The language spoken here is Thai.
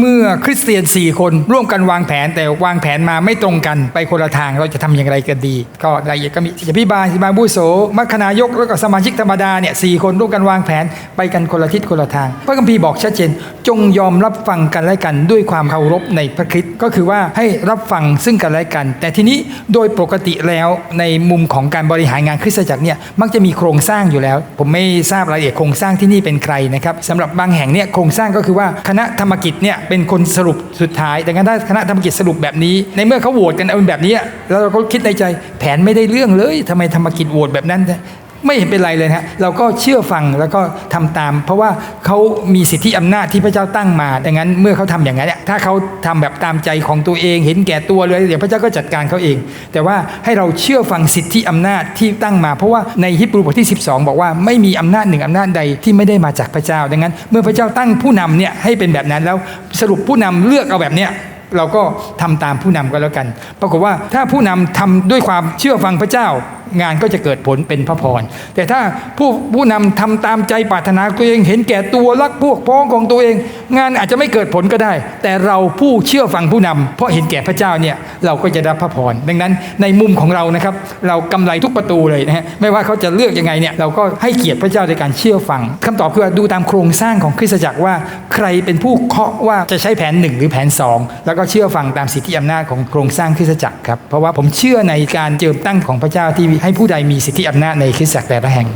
เมื่อคริสเตียน 4 คนร่วมกันวางแผนแต่วางแผนมาไม่ตรงกันไปคนละทางเราจะทำอย่างไรกันดี ก็รายละเอียดก็มีอภิบาลอภิบาลบุโสมัคคณายกแล้วก็สมาชิกธรรมดาเนี่ยสคนร่วมกันวางแผนไปกันคนละทิศคนละทาง พระคัมภีร์บอกชัดเจน จงยอมรับฟังกันและกันด้วยความเคารพในพระคริสต์ก็คือว่าให้รับฟังซึ่งกันและกัน แต่ทีนี้โดยปกติแล้วในมุมของการบริหารงานคริสตจักรเนี่ยมักจะมีโครงสร้างอยู่แล้ว ผมไม่ทราบรายละเอียดโครงสร้างที่นี่เป็นใครนะครับสำหรับบางแห่งเนี่ยโครงสร้างก็คือว่าคณะธรรมกิจเนี่ยเป็นคนสรุปสุดท้าย ดังนั้นถ้าคณะธรรมกิจสรุปแบบนี้ ในเมื่อเขาโหวตกันเอาเป็นแบบนี้ แล้วเราก็คิดในใจแผนไม่ได้เรื่องเลยทำไมธรรมกิจโหวตแบบนั้น ไม่เห็นเป็นไรเลยฮะเราก็เชื่อฟังแล้วก็ทำตาม เพราะว่าเขามีสิทธิอำนาจที่พระเจ้าตั้งมาดังนั้นเมื่อเขาทำอย่างนั้นถ้าเขาทำแบบตามใจของตัวเอง เห็นแก่ตัวเลยเดี๋ยวพระเจ้าก็จัดการเขาเอง แต่ว่าให้เราเชื่อฟังสิทธิอำนาจที่ตั้งมา เพราะว่าในฮิบรูบทที่ 12 บอกว่าไม่มีอำนาจหนึ่งอำนาจใดที่ไม่ได้มาจากพระเจ้า ดังนั้น เมื่อพระเจ้าตั้งผู้นำเนี่ยให้เป็นแบบนั้นแล้ว สรุปผู้นำเลือกเอาแบบเนี้ยเราก็ทำตามผู้นำก็แล้วกัน ปรากฏว่าถ้าผู้นำทำด้วยความเชื่อฟังพระเจ้า งานก็จะเกิดผลเป็นพระพร แต่ถ้าผู้ผู้นำทำตามใจปรารถนาตัวเอง เห็นแก่ตัวรักพวกพ้องของตัวเอง งานอาจจะไม่เกิดผลก็ได้ แต่เราผู้เชื่อฟังผู้นำเพราะเห็นแก่พระเจ้าเนี่ยเราก็จะรับพระพร ดังนั้นในมุมของเรานะครับ เรากำไรทุกประตูเลยนะฮะไม่ว่าเขาจะเลือกยังไงเนี่ยเราก็ให้เกียรติพระเจ้าในการเชื่อฟังคำตอบคือว่าดูตามโครงสร้างของคริสตจักรว่า ใครเป็นผู้เคาะว่าจะใช้แผนหนึ่งหรือแผนสองแล้วก็เชื่อฟังตามสิทธิอำนาจของโครงสร้างคริสตจักรครับเพราะว่าผมเชื่อในการเจิมตั้งของพระเจ้าที่ให้ผู้ใดมีสิทธิอำนาจในคริสตจักรแต่ละแห่ง